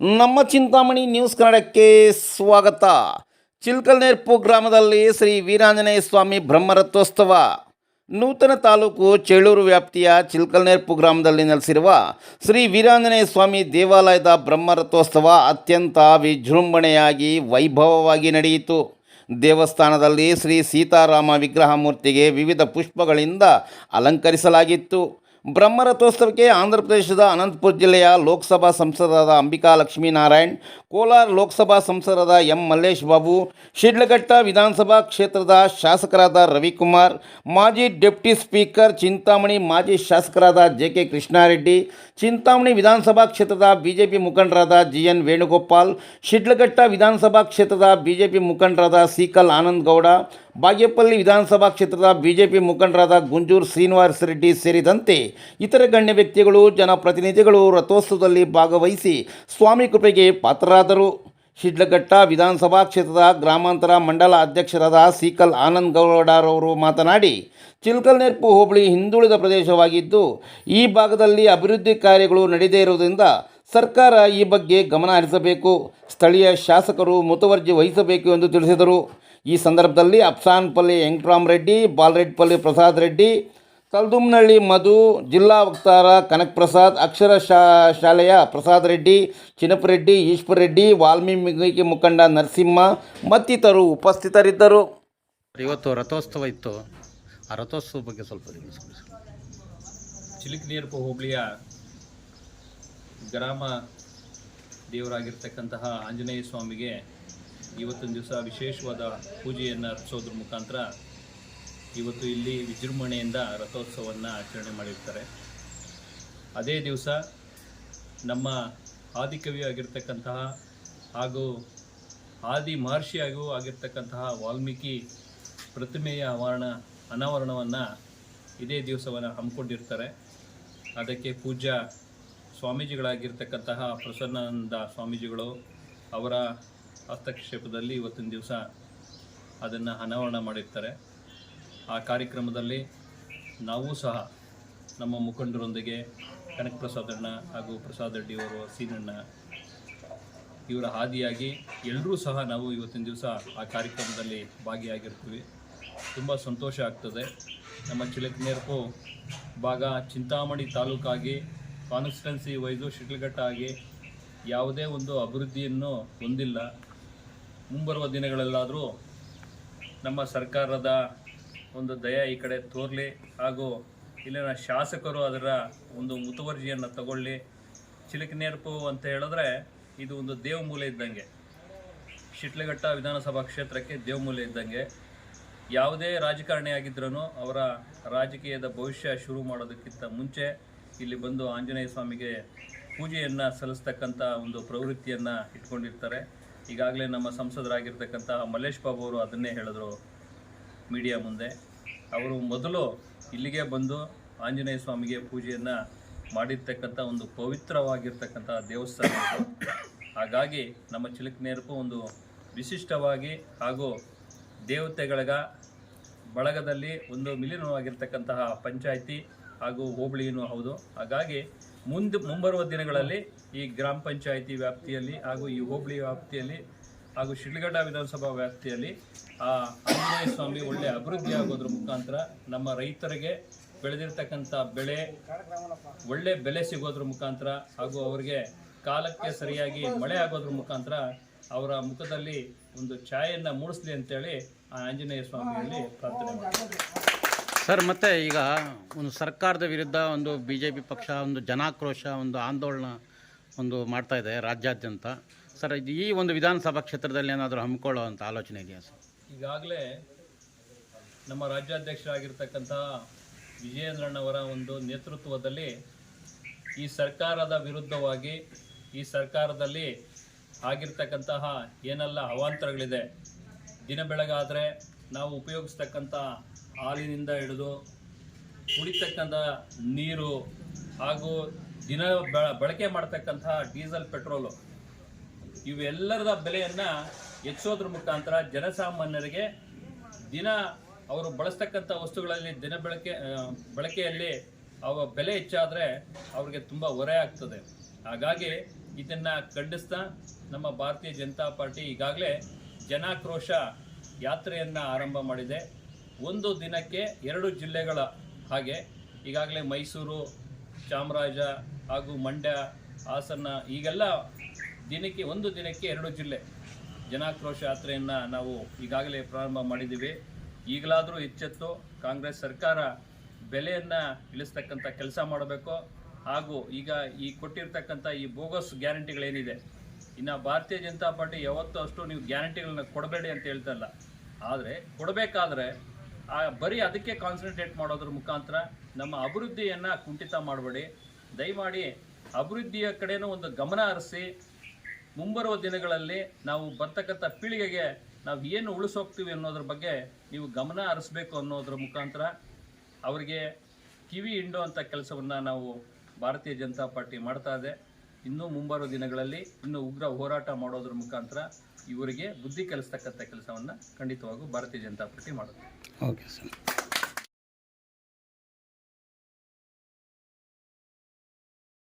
ನಮ್ಮ ಚಿಂತಾಮಣಿ ನ್ಯೂಸ್ ಕನ್ನಡಕ್ಕೆ ಸ್ವಾಗತ. ಚಿಲ್ಕಲ್ನೇರ್ಪು ಗ್ರಾಮದಲ್ಲಿ ಶ್ರೀ ವೀರಾಂಜನೇಯ ಸ್ವಾಮಿ ಬ್ರಹ್ಮರಥೋತ್ಸವ. ನೂತನ ತಾಲೂಕು ಚೇಳೂರು ವ್ಯಾಪ್ತಿಯ ಚಿಲ್ಕಲ್ನೇರ್ಪು ಗ್ರಾಮದಲ್ಲಿ ನೆಲೆಸಿರುವ ಶ್ರೀ ವೀರಾಂಜನೇಯ ಸ್ವಾಮಿ ದೇವಾಲಯದ ಬ್ರಹ್ಮರಥೋತ್ಸವ ಅತ್ಯಂತ ವಿಜೃಂಭಣೆಯಾಗಿ ವೈಭವವಾಗಿ ನಡೆಯಿತು. ದೇವಸ್ಥಾನದಲ್ಲಿ ಶ್ರೀ ಸೀತಾರಾಮ ವಿಗ್ರಹ ಮೂರ್ತಿಗೆ ವಿವಿಧ ಪುಷ್ಪಗಳಿಂದ ಅಲಂಕರಿಸಲಾಗಿತ್ತು. ಬ್ರಹ್ಮರಥೋತ್ಸವಕ್ಕೆ ಆಂಧ್ರ ಪ್ರದೇಶದ ಅನಂತಪುರ ಜಿಲ್ಲೆಯ ಲೋಕಸಭಾ ಸಂಸದರಾದ ಅಂಬಿಕಾ ಲಕ್ಷ್ಮೀನಾರಾಯಣ್, ಕೋಲಾರ ಲೋಕಸಭಾ ಸಂಸದರಾದ ಎಂ ಮಲ್ಲೇಶ್ ಬಾಬು, ಶಿಡ್ಲಘಟ್ಟ ವಿಧಾನಸಭಾ ಕ್ಷೇತ್ರದ ಶಾಸಕರಾದ ರವಿಕುಮಾರ್, ಮಾಜಿ ಡೆಪ್ಟಿ ಸ್ಪೀಕರ್ ಚಿಂತಾಮಣಿ, ಮಾಜಿ ಶಾಸಕರಾದ ಜೆ ಕೆ ಕೃಷ್ಣಾರೆಡ್ಡಿ, ಚಿಂತಾಮಣಿ ವಿಧಾನಸಭಾ ಕ್ಷೇತ್ರದ ಬಿಜೆಪಿ ಮುಖಂಡರಾದ ಜಿ ಎನ್ ವೇಣುಗೋಪಾಲ್, ಶಿಡ್ಲಘಟ್ಟ ವಿಧಾನಸಭಾ ಕ್ಷೇತ್ರದ ಬಿಜೆಪಿ ಮುಖಂಡರಾದ ಸಿಕಲ್ ಆನಂದ್ ಗೌಡ ಬಾಗೇಪಲ್ಲಿ ವಿಧಾನಸಭಾ ಕ್ಷೇತ್ರದ ಬಿಜೆಪಿ ಮುಖಂಡರಾದ ಗುಂಜೂರ್ ಶ್ರೀನಿವಾಸ ರೆಡ್ಡಿ ಸೇರಿದಂತೆ ಇತರ ಗಣ್ಯ ವ್ಯಕ್ತಿಗಳು, ಜನಪ್ರತಿನಿಧಿಗಳು ರಥೋತ್ಸವದಲ್ಲಿ ಭಾಗವಹಿಸಿ ಸ್ವಾಮಿ ಕೃಪೆಗೆ ಪಾತ್ರರಾದರು. ಶಿಡ್ಲಘಟ್ಟ ವಿಧಾನಸಭಾ ಕ್ಷೇತ್ರದ ಗ್ರಾಮಾಂತರ ಮಂಡಲ ಅಧ್ಯಕ್ಷರಾದ ಸೀಕಲ್ ಆನಂದ್ ಗೌಡರವರು ಮಾತನಾಡಿ, ಚಿಲ್ಕಲ್ನೆರ್ಪು ಹೋಬಳಿ ಹಿಂದುಳಿದ ಪ್ರದೇಶವಾಗಿದ್ದು, ಈ ಭಾಗದಲ್ಲಿ ಅಭಿವೃದ್ಧಿ ಕಾರ್ಯಗಳು ನಡೆದೇ ಇರುವುದರಿಂದ ಸರ್ಕಾರ ಈ ಬಗ್ಗೆ ಗಮನ ಹರಿಸಬೇಕು. ಸ್ಥಳೀಯ ಶಾಸಕರು ಮುತುವರ್ಜಿ ವಹಿಸಬೇಕು ಎಂದು ತಿಳಿಸಿದರು. ಈ ಸಂದರ್ಭದಲ್ಲಿ ಅಫ್ಸಾನ್ಪಲ್ಲಿ ವೆಂಕಟರಾಮರೆಡ್ಡಿ ಬಾಲರೆಡ್ಪಲ್ಲಿ ಪ್ರಸಾದ್ ರೆಡ್ಡಿ ಕಲ್ದುಮ್ನಳ್ಳಿ ಮಧು ಜಿಲ್ಲಾ ವಕ್ತಾರ ಕನಕ್ ಪ್ರಸಾದ್ ಅಕ್ಷರ ಶಾ ಶಾಲೆಯ ಪ್ರಸಾದ್ ರೆಡ್ಡಿ ಚಿನ್ನಪರೆಡ್ಡಿ ಈಶ್ವರ್ ರೆಡ್ಡಿ ವಾಲ್ಮೀಕಿ ಮುಖಂಡ ನರಸಿಂಹ ಮತ್ತಿತರರು ಉಪಸ್ಥಿತರಿದ್ದರು ಇವತ್ತು ರಥೋತ್ಸವ ಇತ್ತು ಆ ರಥೋತ್ಸವ ಬಗ್ಗೆ ಸ್ವಲ್ಪ. ಚಿಲಿಕನೀರ್ಪು ಹೋಬಳಿಯ ಗ್ರಾಮ ದೇವರಾಗಿರ್ತಕ್ಕಂತಹ ಆಂಜನೇಯ ಸ್ವಾಮಿಗೆ ಇವತ್ತಿನ ದಿವಸ ವಿಶೇಷವಾದ ಪೂಜೆಯನ್ನು ಅರ್ಪಿಸೋದ್ರ ಮುಖಾಂತರ ಇವತ್ತು ಇಲ್ಲಿ ವಿಜೃಂಭಣೆಯಿಂದ ರಥೋತ್ಸವವನ್ನು ಆಚರಣೆ ಮಾಡಿರ್ತಾರೆ. ಅದೇ ದಿವಸ ನಮ್ಮ ಆದಿಕವಿ ಆಗಿರ್ತಕ್ಕಂತಹ ಹಾಗೂ ಆದಿ ಮಹರ್ಷಿಯಾಗೂ ಆಗಿರ್ತಕ್ಕಂತಹ ವಾಲ್ಮೀಕಿ ಪ್ರತಿಮೆಯ ಆವರಣ ಅನಾವರಣವನ್ನು ಇದೇ ದಿವಸವನ್ನು ಹಮ್ಮಿಕೊಂಡಿರ್ತಾರೆ. ಅದಕ್ಕೆ ಪೂಜಾ ಸ್ವಾಮೀಜಿಗಳಾಗಿರ್ತಕ್ಕಂತಹ ಪ್ರಸನ್ನಾನಂದ ಸ್ವಾಮೀಜಿಗಳು ಅವರ ಹಸ್ತಕ್ಷೇಪದಲ್ಲಿ ಇವತ್ತಿನ ದಿವಸ ಅದನ್ನು ಅನಾವರಣ ಮಾಡಿರ್ತಾರೆ. ಆ ಕಾರ್ಯಕ್ರಮದಲ್ಲಿ ನಾವು ಸಹ ನಮ್ಮ ಮುಖಂಡರೊಂದಿಗೆ ಕನಕ ಪ್ರಸಾದ್ ಅಣ್ಣ ಹಾಗೂ ಪ್ರಸಾದ್ ರೆಡ್ಡಿಯವರು ಸೀನಣ್ಣ ಇವರ ಹಾದಿಯಾಗಿ ಎಲ್ಲರೂ ಸಹ ನಾವು ಇವತ್ತಿನ ದಿವಸ ಆ ಕಾರ್ಯಕ್ರಮದಲ್ಲಿ ಭಾಗಿಯಾಗಿರ್ತೀವಿ. ತುಂಬ ಸಂತೋಷ ಆಗ್ತದೆ. ನಮ್ಮ ಚಿಲಕನೇರ್ಪು ಭಾಗ ಚಿಂತಾಮಣಿ ತಾಲೂಕಾಗಿ ಕಾನ್ಸ್ಟಿಟ್ಯುನ್ಸಿ ವೈದು ಶಿಟ್ಲಘಟ್ಟ ಆಗಿ ಯಾವುದೇ ಒಂದು ಅಭಿವೃದ್ಧಿಯನ್ನು ಹೊಂದಿಲ್ಲ. ಮುಂಬರುವ ದಿನಗಳಲ್ಲಾದರೂ ನಮ್ಮ ಸರ್ಕಾರದ ಒಂದು ದಯ ಈ ಕಡೆ ತೋರಲಿ ಹಾಗೂ ಇಲ್ಲಿನ ಶಾಸಕರು ಅದರ ಒಂದು ಮುತುವರ್ಜಿಯನ್ನು ತಗೊಳ್ಳಿ. ಚಿಲಕನೇರ್ಪು ಅಂತ ಹೇಳಿದ್ರೆ ಇದು ಒಂದು ದೇವಮೂಲೆ ಇದ್ದಂಗೆ. ಶಿಟ್ಲಘಟ್ಟ ವಿಧಾನಸಭಾ ಕ್ಷೇತ್ರಕ್ಕೆ ದೇವಮೂಲೆ ಇದ್ದಂಗೆ. ಯಾವುದೇ ರಾಜಕಾರಣಿ ಆಗಿದ್ರೂ ಅವರ ರಾಜಕೀಯದ ಭವಿಷ್ಯ ಶುರು ಮಾಡೋದಕ್ಕಿಂತ ಮುಂಚೆ ಇಲ್ಲಿ ಬಂದು ಆಂಜನೇಯ ಸ್ವಾಮಿಗೆ ಪೂಜೆಯನ್ನು ಸಲ್ಲಿಸ್ತಕ್ಕಂಥ ಒಂದು ಪ್ರವೃತ್ತಿಯನ್ನು ಇಟ್ಕೊಂಡಿರ್ತಾರೆ. ಈಗಾಗಲೇ ನಮ್ಮ ಸಂಸದರಾಗಿರ್ತಕ್ಕಂತಹ ಮಲ್ಲೇಶ್ ಬಾಬು ಅವರು ಅದನ್ನೇ ಹೇಳಿದ್ರು ಮೀಡಿಯಾ ಮುಂದೆ ಅವರು ಮೊದಲು ಇಲ್ಲಿಗೆ ಬಂದು ಆಂಜನೇಯ ಸ್ವಾಮಿಗೆ ಪೂಜೆಯನ್ನು ಮಾಡಿರ್ತಕ್ಕಂಥ ಒಂದು ಪವಿತ್ರವಾಗಿರ್ತಕ್ಕಂಥ ದೇವಸ್ಥಾನ. ಹಾಗಾಗಿ ನಮ್ಮ ಚಿಲಕನೇರಕ್ಕೂ ಒಂದು ವಿಶಿಷ್ಟವಾಗಿ ಹಾಗೂ ದೇವತೆಗಳಿಗ ಬಳಗದಲ್ಲಿ ಒಂದು ಮಿಲಿನವಾಗಿರ್ತಕ್ಕಂತಹ ಪಂಚಾಯಿತಿ ಹಾಗೂ ಹೋಬಳಿಯೂ ಹೌದು. ಹಾಗಾಗಿ ಮುಂದೆ ಮುಂಬರುವ ದಿನಗಳಲ್ಲಿ ಈ ಗ್ರಾಮ ಪಂಚಾಯಿತಿ ವ್ಯಾಪ್ತಿಯಲ್ಲಿ ಹಾಗೂ ಈ ಹೋಬಳಿ ವ್ಯಾಪ್ತಿಯಲ್ಲಿ ಹಾಗೂ ಶಿಡ್ಲಘಟ್ಟ ವಿಧಾನಸಭಾ ವ್ಯಾಪ್ತಿಯಲ್ಲಿ ಆ ಆಂಜನೇಯ ಸ್ವಾಮಿ ಒಳ್ಳೆ ಅಭಿವೃದ್ಧಿ ಆಗೋದ್ರ ಮುಖಾಂತರ ನಮ್ಮ ರೈತರಿಗೆ ಬೆಳೆದಿರ್ತಕ್ಕಂಥ ಬೆಳೆ, ಒಳ್ಳೆ ಬೆಲೆ ಸಿಗೋದ್ರ ಮುಖಾಂತರ ಹಾಗೂ ಅವರಿಗೆ ಕಾಲಕ್ಕೆ ಸರಿಯಾಗಿ ಮಳೆ ಆಗೋದ್ರ ಮುಖಾಂತರ ಅವರ ಮುಖದಲ್ಲಿ ಒಂದು ಛಾಯೆಯನ್ನು ಮೂಡಿಸ್ಲಿ ಅಂತೇಳಿ ಆ ಆಂಜನೇಯ ಸ್ವಾಮಿಯಲ್ಲಿ ಪ್ರಾರ್ಥನೆ ಮಾಡ್ತಾರೆ ಸರ್, ಮತ್ತೆ ಈಗ ಒಂದು ಸರ್ಕಾರದ ವಿರುದ್ಧ ಒಂದು ಬಿ ಜೆ ಪಿ ಪಕ್ಷ, ಒಂದು ಜನಾಕ್ರೋಶ, ಒಂದು ಆಂದೋಲನ ಒಂದು ಮಾಡ್ತಾ ಇದೆ ರಾಜ್ಯಾದ್ಯಂತ. ಸರ್ ಈ ಒಂದು ವಿಧಾನಸಭಾ ಕ್ಷೇತ್ರದಲ್ಲಿ ಏನಾದರೂ ಹಮ್ಮಿಕೊಳ್ಳೋ ಅಂತ ಆಲೋಚನೆ ಇದೆಯಾ ಸರ್? ಈಗಾಗಲೇ ನಮ್ಮ ರಾಜ್ಯಾಧ್ಯಕ್ಷರಾಗಿರ್ತಕ್ಕಂಥ ವಿಜಯೇಂದ್ರಣ್ಣವರ ಒಂದು ನೇತೃತ್ವದಲ್ಲಿ ಈ ಸರ್ಕಾರದ ವಿರುದ್ಧವಾಗಿ, ಈ ಸರ್ಕಾರದಲ್ಲಿ ಆಗಿರ್ತಕ್ಕಂತಹ ಏನೆಲ್ಲ ಅವಾಂತರಗಳಿದೆ, ದಿನ ಬೆಳಗಾದರೆ ನಾವು ಉಪಯೋಗಿಸ್ತಕ್ಕಂಥ ಹಾಲಿನಿಂದ ಹಿಡಿದು ಕುಡಿತಕ್ಕಂಥ ನೀರು ಹಾಗೂ ದಿನ ಬಳಕೆ ಮಾಡ್ತಕ್ಕಂತಹ ಡೀಸೆಲ್, ಪೆಟ್ರೋಲು ಇವೆಲ್ಲರದ ಬೆಲೆಯನ್ನು ಹೆಚ್ಚೋದ್ರ ಮುಖಾಂತರ ಜನಸಾಮಾನ್ಯರಿಗೆ ದಿನ ಅವರು ಬಳಸ್ತಕ್ಕಂಥ ವಸ್ತುಗಳಲ್ಲಿ ದಿನ ಬಳಕೆ ಬಳಕೆಯಲ್ಲಿ ಅವ ಬೆಲೆ ಹೆಚ್ಚಾದರೆ ಅವ್ರಿಗೆ ತುಂಬ ಹೊರೆ ಆಗ್ತದೆ. ಹಾಗಾಗಿ ಇದನ್ನು ಖಂಡಿಸ್ತಾ ನಮ್ಮ ಭಾರತೀಯ ಜನತಾ ಪಾರ್ಟಿ ಈಗಾಗಲೇ ಜನಾಕ್ರೋಶ ಯಾತ್ರೆಯನ್ನು ಆರಂಭ ಮಾಡಿದೆ. ಒಂದು ದಿನಕ್ಕೆ ಎರಡು ಜಿಲ್ಲೆಗಳ ಹಾಗೆ ಈಗಾಗಲೇ ಮೈಸೂರು, ಚಾಮರಾಜ ಹಾಗೂ ಮಂಡ್ಯ, ಹಾಸನ ಈಗೆಲ್ಲ ದಿನಕ್ಕೆ ಒಂದು ದಿನಕ್ಕೆ ಎರಡು ಜಿಲ್ಲೆ ಜನಾಕ್ರೋಶ ಯಾತ್ರೆಯನ್ನು ನಾವು ಈಗಾಗಲೇ ಪ್ರಾರಂಭ ಮಾಡಿದ್ದೀವಿ. ಈಗಲಾದರೂ ಎಚ್ಚೆತ್ತು ಕಾಂಗ್ರೆಸ್ ಸರ್ಕಾರ ಬೆಲೆಯನ್ನು ಇಳಿಸ್ತಕ್ಕಂಥ ಕೆಲಸ ಮಾಡಬೇಕು ಹಾಗೂ ಈಗ ಈ ಕೊಟ್ಟಿರ್ತಕ್ಕಂಥ ಈ ಬೋಗಸ್ ಗ್ಯಾರಂಟಿಗಳೇನಿದೆ, ಇನ್ನು ಭಾರತೀಯ ಜನತಾ ಪಾರ್ಟಿ ಯಾವತ್ತೂ ಅಷ್ಟು ನೀವು ಗ್ಯಾರಂಟಿಗಳನ್ನ ಕೊಡಬೇಡಿ ಅಂತ ಹೇಳ್ತಾ ಇಲ್ಲ. ಆದರೆ ಕೊಡಬೇಕಾದ್ರೆ ಆ, ಬರೀ ಅದಕ್ಕೆ ಕಾನ್ಸಂಟ್ರೇಟ್ ಮಾಡೋದ್ರ ಮುಖಾಂತರ ನಮ್ಮ ಅಭಿವೃದ್ಧಿಯನ್ನು ಕುಂಠಿತ ಮಾಡಬೇಡಿ. ದಯಮಾಡಿ ಅಭಿವೃದ್ಧಿಯ ಕಡೆನೂ ಒಂದು ಗಮನ ಹರಿಸಿ. ಮುಂಬರುವ ದಿನಗಳಲ್ಲಿ ನಾವು ಬರ್ತಕ್ಕಂಥ ಪೀಳಿಗೆಗೆ ನಾವು ಏನು ಉಳಿಸೋಗ್ತೀವಿ ಅನ್ನೋದ್ರ ಬಗ್ಗೆ ನೀವು ಗಮನ ಹರಿಸ್ಬೇಕು ಅನ್ನೋದ್ರ ಮುಖಾಂತರ ಅವರಿಗೆ ಕಿವಿ ಹಿಂಡುವಂಥ ಕೆಲಸವನ್ನು ನಾವು ಭಾರತೀಯ ಜನತಾ ಪಾರ್ಟಿ ಮಾಡ್ತಾ ಇದೆ. ಇನ್ನೂ ಮುಂಬರುವ ದಿನಗಳಲ್ಲಿ ಇನ್ನೂ ಉಗ್ರ ಹೋರಾಟ ಮಾಡೋದ್ರ ಮುಖಾಂತರ ಇವರಿಗೆ ಬುದ್ಧಿ ಕಲಿಸ್ತಕ್ಕಂಥ ಕೆಲಸವನ್ನು ಖಂಡಿತವಾಗೂ ಭಾರತೀಯ ಜನತಾ ಪಾರ್ಟಿ ಮಾಡುತ್ತೆ. Okay sir